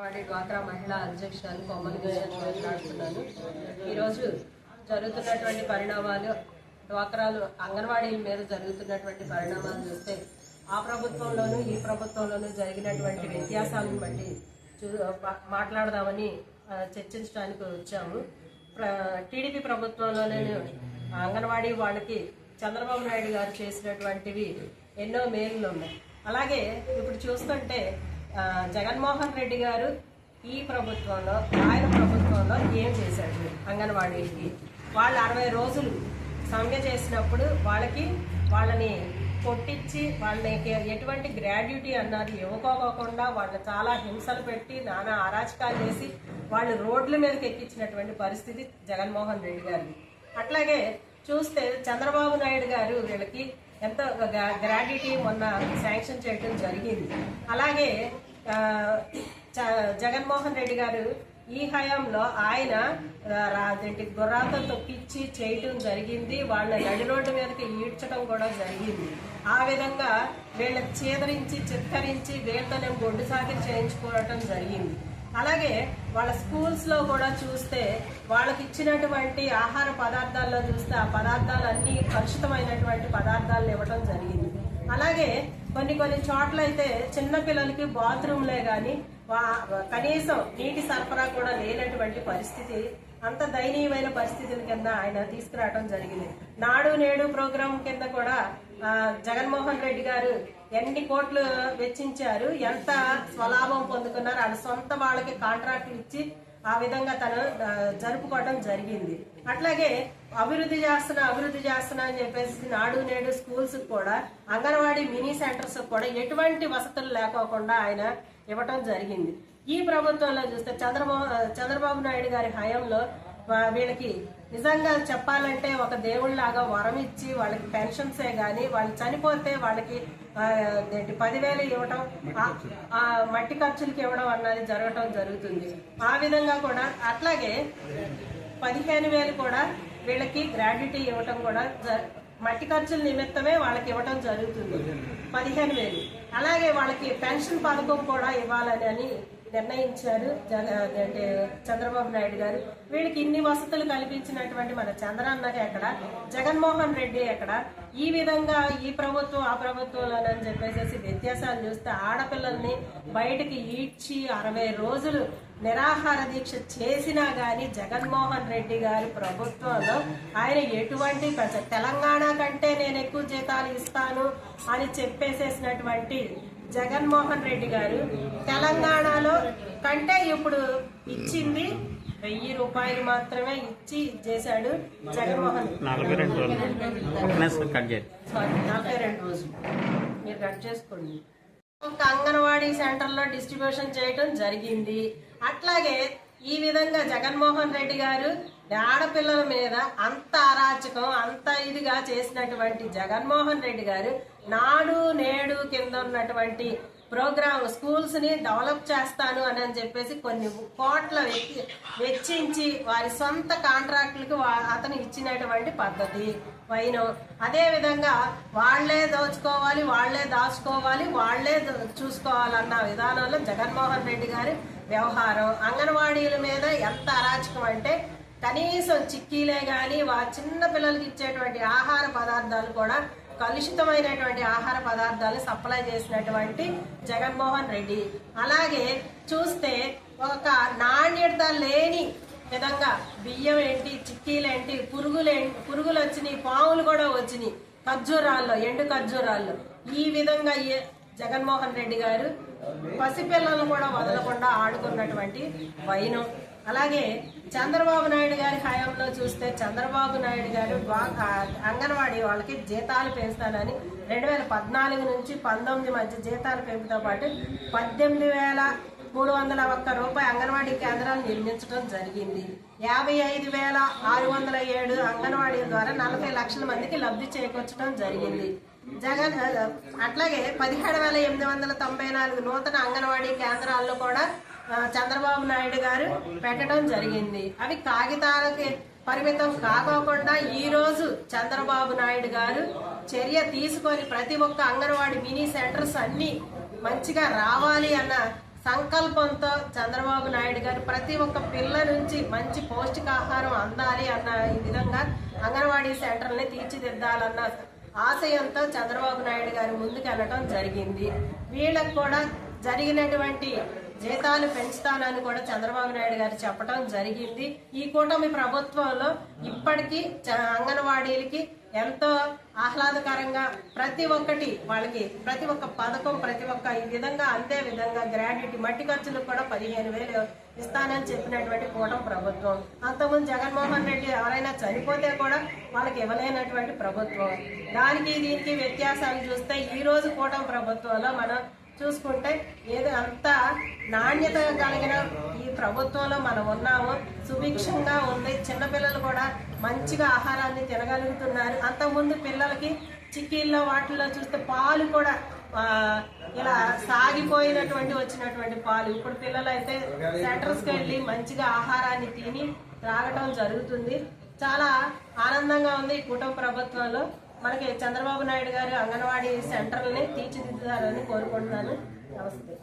వాడి డ్వాక్రా మహిళా అధ్యక్షురాలు కొమ్మల గిరిజన్ మాట్లాడుతున్నాను ఈరోజు జరుగుతున్నటువంటి పరిణామాలు డ్వాక్రాలు అంగన్వాడీల మీద జరుగుతున్నటువంటి పరిణామాలు చూస్తే ఆ ప్రభుత్వంలోనూ ఈ ప్రభుత్వంలోనూ జరిగినటువంటి వ్యత్యాసాలను బట్టి చూ మాట్లాడదామని చర్చించడానికి వచ్చాము. టీడీపీ ప్రభుత్వంలోనే అంగన్వాడీ వాళ్ళకి చంద్రబాబు నాయుడు గారు చేసినటువంటివి ఎన్నో మేలులు ఉన్నాయి. అలాగే ఇప్పుడు చూస్తుంటే జగన్మోహన్ రెడ్డి గారు ఈ ప్రభుత్వంలో ఆయన ప్రభుత్వంలో ఏం చేశాడు అంగన్వాడీకి? వాళ్ళు అరవై రోజులు సమ్మె చేసినప్పుడు వాళ్ళకి వాళ్ళని కొట్టించి వాళ్ళకి ఎటువంటి గ్రాడ్యుటీ అన్నారు ఇవ్వకోకుండా వాళ్ళని చాలా హింసలు పెట్టి నానా అరాచకాలు చేసి వాళ్ళు రోడ్ల మీదకి ఎక్కించినటువంటి పరిస్థితి జగన్మోహన్ రెడ్డి గారిది. అట్లాగే చూస్తే చంద్రబాబు నాయుడు గారు వీళ్ళకి ఎంతో గ్రాడ్యుటీ మొన్న శాంక్షన్ చేయడం జరిగింది. అలాగే జగన్మోహన్ రెడ్డి గారు ఈ హయాంలో ఆయన ఆ, రా- అదేంటి తొక్కిచ్చి చేయటం జరిగింది. వాళ్ళ నడి రోడ్డు మీదకి ఈడ్చడం కూడా జరిగింది. ఆ విధంగా వీళ్ళ చీదరించి చిత్తరించి వీళ్ళతోనే బొడ్డు సాకిరి చేయించుకోవటం జరిగింది. అలాగే వాళ్ళ స్కూల్స్లో కూడా చూస్తే వాళ్ళకి ఇచ్చినటువంటి ఆహార పదార్థాల్లో చూస్తే ఆ పదార్థాలన్నీ కలుషితమైనటువంటి పదార్థాలను ఇవ్వడం జరిగింది. అలాగే కొన్ని కొన్ని చోట్ల అయితే చిన్న పిల్లలకి బాత్రూమ్లే కానీ కనీసం నీటి సరఫరా కూడా లేనటువంటి పరిస్థితి అంత దయనీయమైన పరిస్థితుల కింద ఆయన తీసుకురావడం జరిగింది. నాడు నేడు ప్రోగ్రాం కింద కూడా జగన్మోహన్ రెడ్డి గారు ఎన్ని కోట్లు వెచ్చించారు ఎంత స్వలాభం పొందుకున్నారు వాళ్ళ సొంత వాళ్ళకి కాంట్రాక్ట్లు ఇచ్చి ఆ విధంగా తను జరుపుకోవడం జరిగింది. అట్లాగే అభివృద్ధి చేస్తున్నా అభివృద్ధి చేస్తున్నా అని చెప్పేసి నాడు నేడు స్కూల్స్ కూడా అంగన్వాడీ మినీ సెంటర్స్ కూడా ఎటువంటి వసతులు లేకోకుండా ఆయన ఇవ్వటం జరిగింది. ఈ ప్రభుత్వంలో చూస్తే చంద్రబాబు చంద్రబాబు నాయుడు గారి హయాంలో వీళ్ళకి నిజంగా చెప్పాలంటే ఒక దేవుళ్ళలాగా వరం ఇచ్చి వాళ్ళకి పెన్షన్సే గాని వాళ్ళు చనిపోతే వాళ్ళకి పదివేలు ఇవ్వటం మట్టి ఖర్చులకి ఇవ్వడం అన్నది జరగటం జరుగుతుంది. ఆ విధంగా కూడా అట్లాగే పదిహేను వేలు కూడా వీళ్ళకి గ్రాడ్యుటీ ఇవ్వటం కూడా జ- మట్టి ఖర్చుల నిమిత్తమే వాళ్ళకి ఇవ్వటం జరుగుతుంది. పదిహేను వేలు. అలాగే వాళ్ళకి పెన్షన్ పథకం కూడా ఇవ్వాలని అని నిర్ణయించారు. జగ అంటే చంద్రబాబు నాయుడు గారు. వీళ్ళకి ఇన్ని వసతులు కల్పించినటువంటి మన చంద్రన్న ఎక్కడ? జగన్మోహన్ రెడ్డి ఎక్కడ? ఈ విధంగా ఈ ప్రభుత్వం ఆ ప్రభుత్వంలోనని చెప్పేసి వ్యత్యాసాలు చూస్తే ఆడపిల్లల్ని బయటకి ఈడ్చి అరవై రోజులు నిరాహార దీక్ష చేసినా గాని జగన్మోహన్ రెడ్డి గారి ప్రభుత్వంలో ఆయన ఎటువంటి ప్రజ- తెలంగాణ కంటే నేను ఎక్కువ జీతాలు ఇస్తాను అని చెప్పేసేసినటువంటి జగన్మోహన్ రెడ్డి గారు తెలంగాణలో కంటే ఇప్పుడు ఇచ్చింది వెయ్యి రూపాయలు మాత్రమే ఇచ్చి చేశాడు జగన్మోహన్ నలభై రెండు రోజులు. మీరు కట్ చేసుకోండి. ఒక అంగన్వాడీ సెంటర్లో డిస్ట్రిబ్యూషన్ చేయటం జరిగింది. అట్లాగే ఈ విధంగా జగన్మోహన్ రెడ్డి గారు ఆడపిల్లల మీద అంత అరాచకం అంత ఇదిగా చేసినటువంటి జగన్మోహన్ రెడ్డి గారు నాడు నేడు కింద ఉన్నటువంటి ప్రోగ్రామ్ స్కూల్స్ని డెవలప్ చేస్తాను అని అని చెప్పేసి కొన్ని కోట్ల వెచ్చి- వెచ్చించి వారి సొంత కాంట్రాక్టులకు అతను ఇచ్చినటువంటి పద్ధతి. వైనం అదే విధంగా వాళ్ళే దోచుకోవాలి వాళ్ళే దాచుకోవాలి వాళ్ళే చూసుకోవాలన్న విధానంలో జగన్మోహన్ రెడ్డి గారి వ్యవహారం. అంగన్వాడీల మీద ఎంత అరాచకం అంటే కనీసం చిక్కీలే కానీ వా చిన్న పిల్లలకి ఇచ్చేటువంటి ఆహార పదార్థాలు కూడా కలుషితమైనటువంటి ఆహార పదార్థాలు సప్లై చేసినటువంటి జగన్మోహన్ రెడ్డి. అలాగే చూస్తే ఒక నాణ్యత లేని విధంగా బియ్యం ఏంటి చిక్కీలేంటి పురుగులు పురుగులు వచ్చినాయి పాములు కూడా వచ్చినాయి ఖర్జూరాల్లో ఎండు ఖర్జూరాల్లో. ఈ విధంగా జగన్మోహన్ రెడ్డి గారు పసిపిల్లలను కూడా వదలకుండా ఆడుకున్నటువంటి వైనం. అలాగే చంద్రబాబు నాయుడు గారి హయాంలో చూస్తే చంద్రబాబు నాయుడు గారు అంగన్వాడీ వాళ్ళకి జీతాలు పెంచుతానని రెండు వేల పద్నాలుగు నుంచి పంతొమ్మిది మధ్య జీతాలు పెంపుతో పాటు పద్దెనిమిది వేల మూడు వందల ఒక్క రూపాయి అంగన్వాడీ కేంద్రాలు నిర్మించడం జరిగింది. యాభై ఐదు వేల ఆరు వందల ఏడు అంగన్వాడీల ద్వారా నలభై లక్షల మందికి లబ్ధి చేకూర్చడం జరిగింది. జగన్ అట్లాగే పదిహేడు వేల ఎనిమిది వందల తొంభై నాలుగు నూతన అంగన్వాడీ కేంద్రాల్లో కూడా చంద్రబాబు నాయుడు గారు పెట్టడం జరిగింది. అవి కాగితాలకి పరిమితం కాకోకుండా ఈ రోజు చంద్రబాబు నాయుడు గారు చర్య తీసుకొని ప్రతి ఒక్క అంగన్వాడీ మినీ సెంటర్స్ అన్ని మంచిగా రావాలి అన్న సంకల్పంతో చంద్రబాబు నాయుడు గారు ప్రతి ఒక్క పిల్ల నుంచి మంచి పౌష్టికాహారం అందాలి అన్న ఈ విధంగా అంగన్వాడీ సెంటర్ని తీర్చిదిద్దాలన్న ఆశయంతో చంద్రబాబు నాయుడు గారు ముందుకు వెళ్ళటం జరిగింది. వీళ్ళకు కూడా జరిగినటువంటి జీతాలు పెంచుతానని కూడా చంద్రబాబు నాయుడు గారు చెప్పడం జరిగింది. ఈ కూటమి ప్రభుత్వంలో ఇప్పటికీ చ- అంగన్వాడీలకి ఎంతో ఆహ్లాదకరంగా ప్రతి ఒక్కటి వాళ్ళకి ప్రతి ఒక్క పథకం ప్రతి ఒక్క ఈ విధంగా అంతే విధంగా గ్రాడ్యుటీ మట్టి ఖర్చులకు కూడా పదిహేను వేలు ఇస్తానని చెప్పినటువంటి కూటమి ప్రభుత్వం. అంతకుముందు జగన్మోహన్ రెడ్డి ఎవరైనా చనిపోతే కూడా వాళ్ళకి ఇవ్వలేనటువంటి ప్రభుత్వం. దానికి దీనికి వ్యత్యాసాలు చూస్తే ఈ రోజు కూటమి ప్రభుత్వంలో మనం చూసుకుంటే ఏదో అంత నాణ్యత కలిగిన ఈ ప్రభుత్వంలో మనం ఉన్నాము సుభిక్షంగా ఉంది. చిన్నపిల్లలు కూడా మంచిగా ఆహారాన్ని తినగలుగుతున్నారు. అంతకుముందు పిల్లలకి చిక్కీల్లో వాటిల్లో చూస్తే పాలు కూడా ఇలా సాగిపోయినటువంటి వచ్చినటువంటి పాలు. ఇప్పుడు పిల్లలు అయితే సెంటర్స్కి వెళ్ళి మంచిగా ఆహారాన్ని తిని త్రాగటం జరుగుతుంది. చాలా ఆనందంగా ఉంది ఈ కుటుంబ ప్రభుత్వంలో. మనకి చంద్రబాబు నాయుడు గారు అంగన్వాడీ సెంటర్ని తీర్చిదిద్దారని కోరుకుంటున్నాను. నమస్తే.